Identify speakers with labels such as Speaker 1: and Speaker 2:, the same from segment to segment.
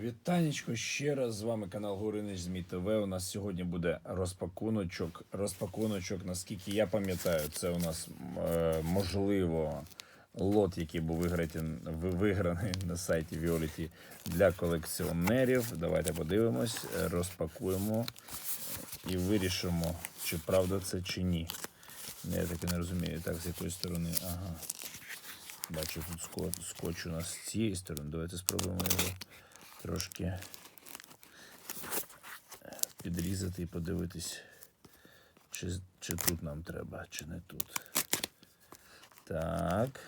Speaker 1: Вітанечко, ще раз з вами канал Горинич ЗМІ ТВ. У нас сьогодні буде розпакуночок. Розпакуночок, наскільки я пам'ятаю, це у нас е, можливо лот, який був виграний, на сайті Violet для колекціонерів. Давайте подивимось, розпакуємо і вирішимо, чи правда це чи ні. Я таки не розумію. Так, з якої сторони. Ага. Бачу, тут скотч у нас з цієї сторони. Давайте спробуємо його трошки підрізати і подивитись, чи, чи тут нам треба, чи не тут. Так.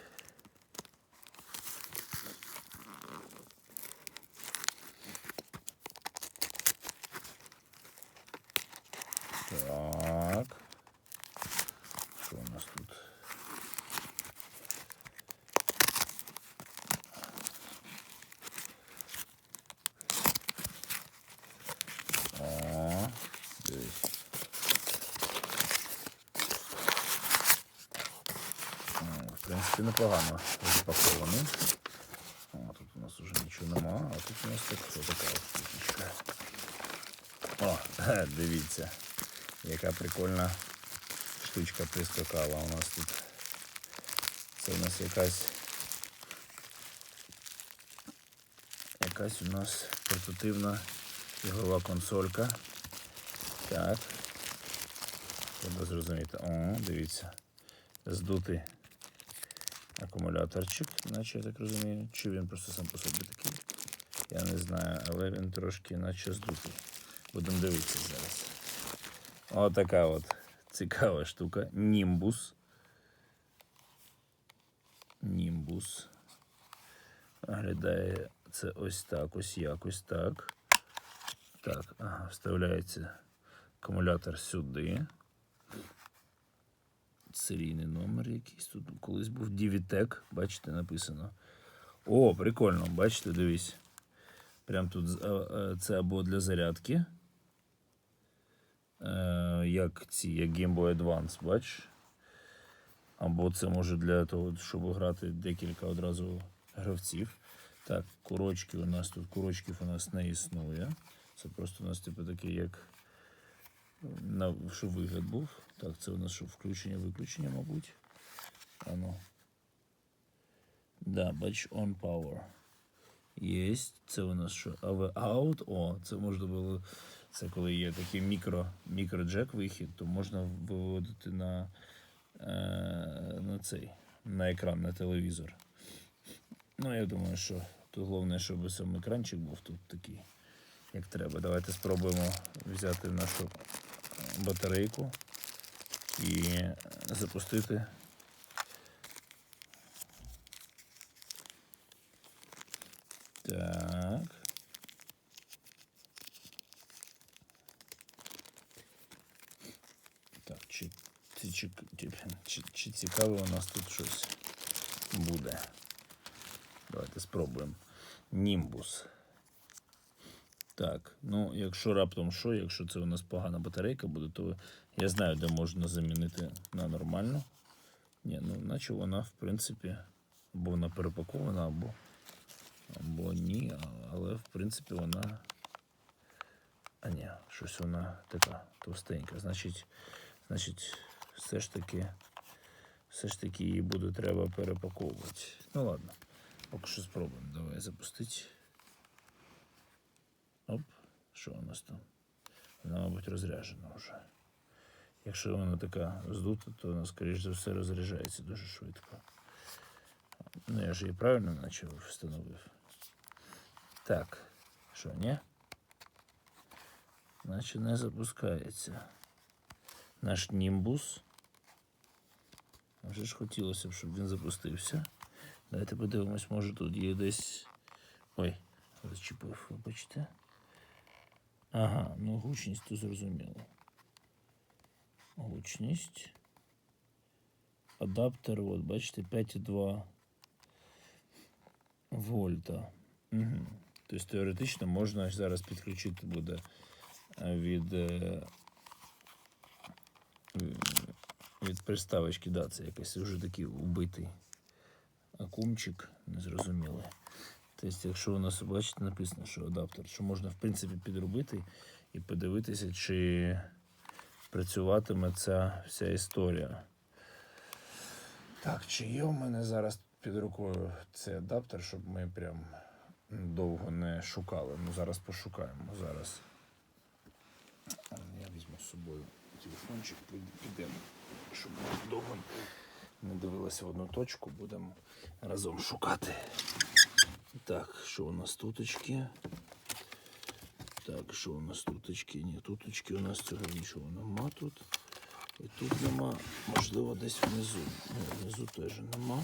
Speaker 1: Що у нас тут? О, дивись. О, В принципі, непогано запакований. О, тут у нас уже нічого нема, а тут у нас так, така штучка. О, дивіться, яка прикольна штучка прискакала у нас тут. Це у нас якась якась у нас портативна ігрова консолька. Так. Треба зрозуміти. О, дивіться. Здутий акумуляторчик, наче я так розумію. Чи він просто сам по собі такий? Я не знаю, але він трошки наче здутий. Будемо дивитися зараз. Отака от цікава штука. Німбус. Німбус. Виглядає це ось так, ось якось так. Так, ага, вставляється акумулятор сюди. Серійний номер якийсь тут колись був Divitec, бачите, написано. О, прикольно, бачите, дивись. Прям тут е, е, це або для зарядки. Е, як ці, як Game Boy Advance, бачиш? Або це може для того, щоб грати декілька одразу гравців. Так, курочки у нас тут курочків у нас не існує. Це просто у нас типу такий, як на що вигляд був. Так, це у нас що включення, виключення, мабуть. Ану. Да, бач, on power. Єсть. Це у нас що? AV out. О, це можна було. Це коли є такий мікро, мікроджек вихід, то можна виводити на, е, на цей, на екран, на телевізор. Ну, я думаю, що тут головне, щоб сам екранчик був тут такий, як треба. Давайте спробуємо взяти нашу батарейку і запустити. Так. Так, чи, чи, чи, чи, цікаве у нас тут щось буде? Давайте спробуємо. Німбус. Так, ну якщо раптом що, якщо це у нас погана батарейка буде, то я знаю, де можна замінити на нормальну. Ні, ну наче вона, в принципі, або вона перепакована, або, або ні, але в принципі вона. А ні, щось вона така товстенька. Значить, значить, все ж таки, все ж таки її буде треба перепаковувати. Ну ладно, поки що спробуємо. Давай запустити. Що у нас там? Вона, мабуть, розряджена вже. Якщо вона така здута, то вона, скоріш за все, розряджається дуже швидко. Ну, я ж її правильно наче встановив. Так, що, ні? Наче не запускається. Наш німбус. Вже ж хотілося б, щоб він запустився. Давайте подивимось, може тут є десь. Ой, зачепив, вибачте. Ага, ну гучність то зрозуміло. Гучність. Адаптер, от, бачите, 5,2 вольта. Угу. Тобто теоретично можна зараз підключити буде е, від, е, від приставочки. Да, це якийсь вже такий убитий акумчик, незрозумілий. Тобто, якщо у нас, бачите, написано, що адаптер, що можна, в принципі, підробити і подивитися, чи працюватиме ця вся історія. Так, чи є у мене зараз під рукою цей адаптер, щоб ми прям довго не шукали. Ну, зараз пошукаємо. Зараз. Я візьму з собою телефончик, під- підемо, щоб довго не дивилися в одну точку, будемо разом шукати. Так, що у нас туточки? Так, що у нас туточки? Ні, туточки у нас цього нічого нема тут. І тут нема. Можливо, десь внизу. Ні, внизу теж нема.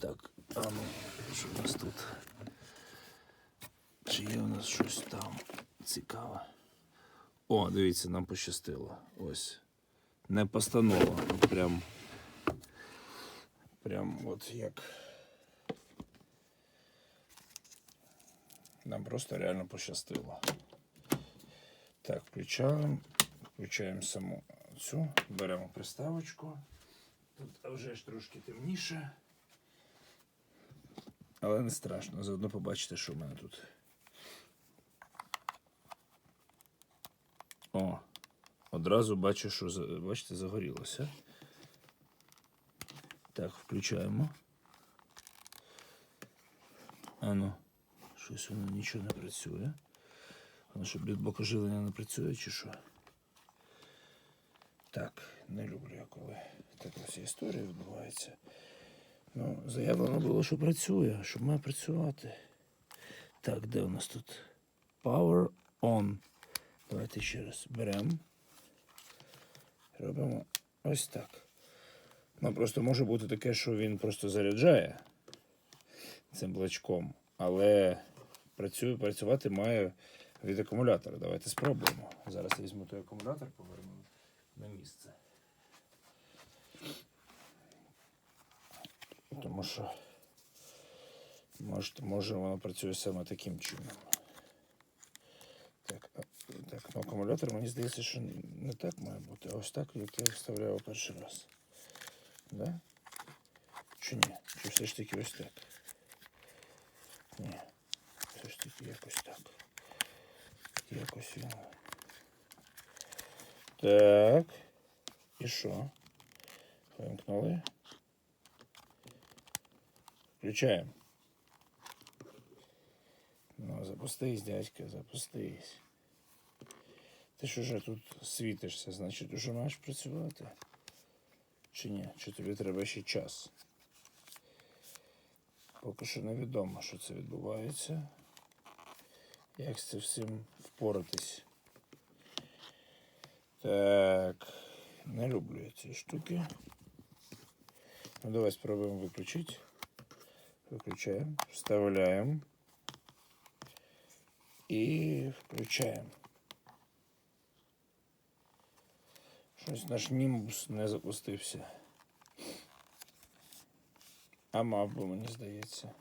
Speaker 1: Так, а ну, що у нас тут? Чи є у нас щось там цікаве? О, дивіться, нам пощастило. Ось. Не постанова. Прям. Прям от як. Нам просто реально пощастило. Так, включаємо. Включаємо саму цю, беремо приставочку. Тут вже ж трошки темніше. Але не страшно, заодно побачите, що в мене тут. О, одразу бачу, що бачите, загорілося. Так, включаємо. Ану, щось воно нічого не працює. Воно що блокоживлення живлення не працює чи що? Так, не люблю я, коли така вся історія відбувається. Ну, заявлено було, що працює, що має працювати. Так, де у нас тут? Power on. Давайте ще раз беремо. Робимо ось так. Ну, просто може бути таке, що він просто заряджає цим блочком, але працює, працювати має від акумулятора. Давайте спробуємо. Зараз я візьму той акумулятор, поверну на місце. Тому що може, може воно працює саме таким чином. Так, так, ну акумулятор мені здається, що не так має бути, ось так, як я вставляв перший раз. Да? Чи ні? Чи все ж таки ось так? Ні. Якось так. Якось він. Так. І що? Вимкнули. Включаємо. Ну, запустись, дядька, запустись. Ти ж уже тут світишся, значить уже маєш працювати. Чи ні? Чи тобі треба ще час? Поки що невідомо, що це відбувається. Як з цим всім впоратись? Так, не люблю я ці штуки. Ну, давай спробуємо виключити. Виключаємо, вставляємо і включаємо. Щось наш німбус не запустився. А мав би, мені здається.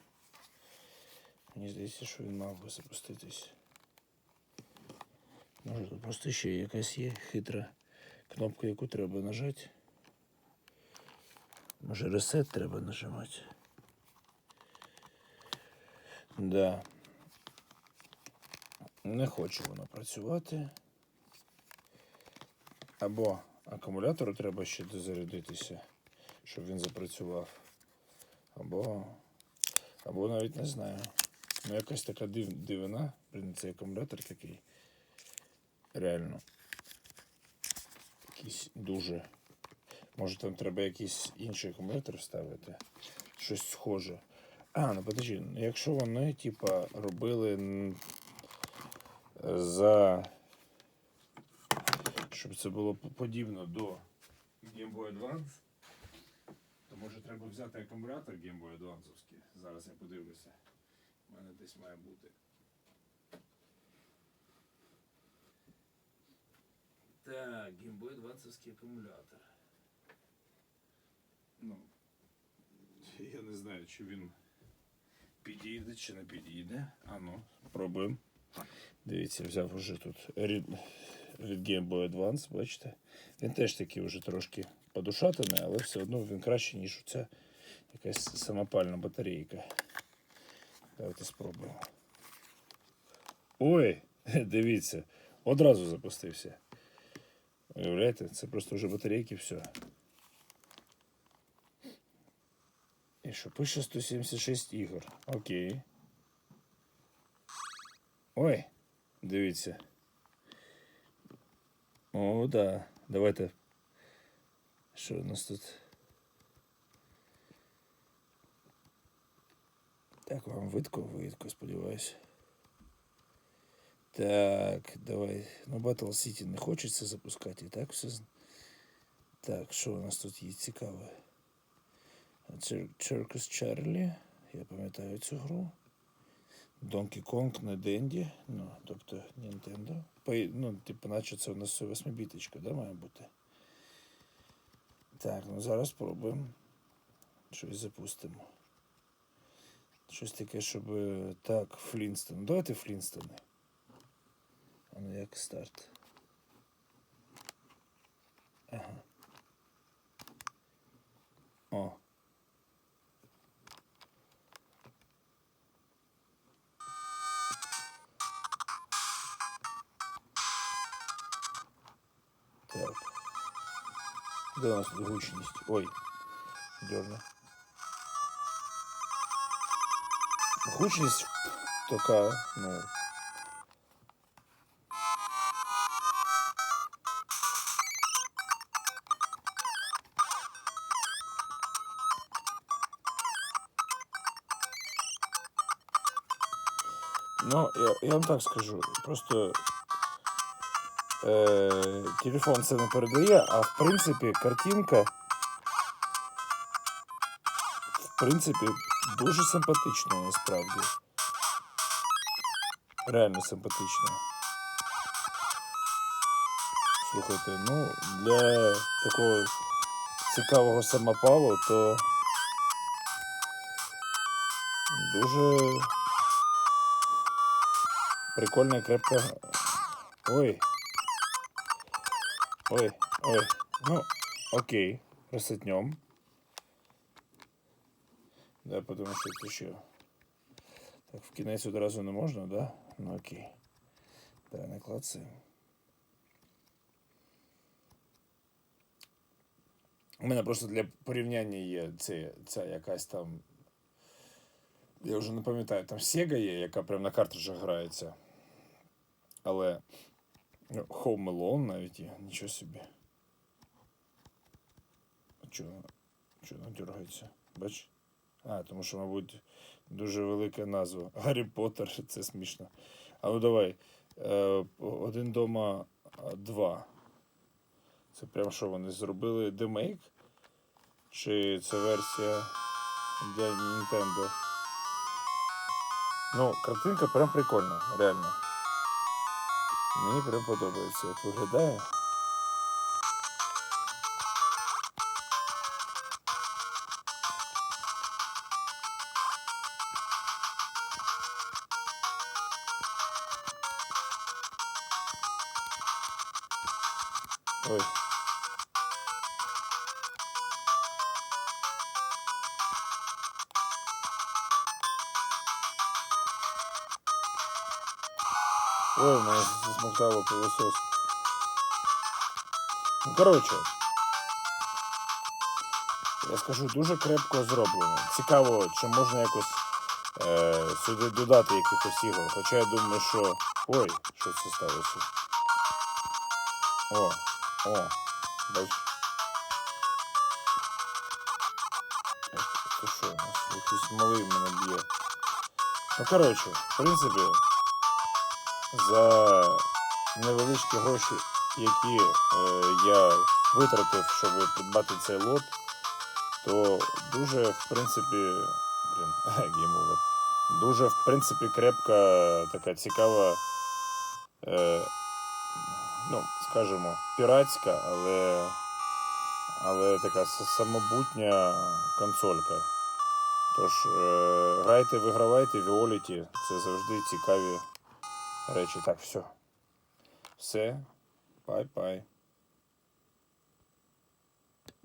Speaker 1: Мені здається, що він мав би запуститись. Може тут просто ще якась є хитра кнопка, яку треба нажати. Може ресет треба нажимати. Да. Не хоче воно працювати. Або акумулятору треба ще дозарядитися, щоб він запрацював. Або, або навіть не знаю. Ну, якась така див, дивина. Блін, цей акумулятор такий. Реально. Якийсь дуже. Може там треба якийсь інший акумулятор вставити. Щось схоже. А, ну подожди, ну, якщо вони, типа, робили за. Щоб це було подібно до Game Boy Advance, то може треба взяти акумулятор Game Boy Advance. Зараз я подивлюся. У мене десь має бути. Так, Game Boy Advance акумулятор. Ну, я не знаю, чи він підійде, чи не підійде. А ну, пробуємо. Дивіться, взяв уже тут від Game Boy Advance, бачите. Він теж такий вже трошки подушатаний, але все одно він краще, ніж ця якась самопальна батарейка. Давайте спробуємо. Ой, дивіться, одразу запустився. Уявляєте, це просто вже батарейки, все. І що, пише 176 ігор. Окей. Ой, дивіться. О, да. Давайте. Що у нас тут? Так, вам видко, видко, сподіваюся. Так, давай. Ну, Battle City не хочеться запускати, і так все. Так, що у нас тут є цікаве? Circus Charlie. Я пам'ятаю цю гру. Donkey Kong на Денді. Ну, тобто Nintendo. Ну, типу, наче це у нас 8-біточка, да, має бути. Так, ну зараз спробуємо. Щось запустимо. Щось таке, щоб. е, Так, Флінстон. Давайте Флінстони. А ну як старт. Ага. О. Так. Де у нас тут гучність? Ой. Дерна. Гучність така, ну. Ну, я, я вам так скажу. Просто е, телефон це не передає, а в принципі картинка. В принципі, Дуже симпатична насправді. Реально симпатична. Слухайте, ну, для такого цікавого самопалу, то дуже прикольна крепка. Ой. Ой, ой. Ну, окей. Розсетнем. Да, потому що це ще. Так, в кінець одразу не можна, да? Ну окей. Давай не клацаємо. У мене просто для порівняння є це, ця якась там. Я вже не пам'ятаю, там Sega є, яка прямо на картриджах грається. Але ну, Home Alone навіть є, нічого собі. А чого? Чого вона дергається? Бач? А, тому що, мабуть, дуже велика назва. Гаррі Поттер, це смішно. А ну давай. Е, один дома два. Це прям що вони зробили демейк? Чи це версія для Nintendo? Ну, картинка прям прикольна, реально. Мені прям подобається, як виглядає. Ой. Ой, мене засмоктало пилосос. Ну, коротше. Я скажу, дуже крепко зроблено. Цікаво, чи можна якось е, сюди додати якихось ігор. Хоча я думаю, що. Ой, що це сталося? О, о, бач. Це що у нас? Якийсь малий мене б'є. Ну, коротше, в принципі, за невеличкі гроші, які е, я витратив, щоб придбати цей лот, то дуже, в принципі, блін, гейм-овер. Дуже, в принципі, крепка, така цікава, е, ну, скажімо, піратська, але, але така самобутня консолька. Тож, е, грайте, вигравайте, Віоліті, це завжди цікаві речі. Так, все. Все. Пай-пай.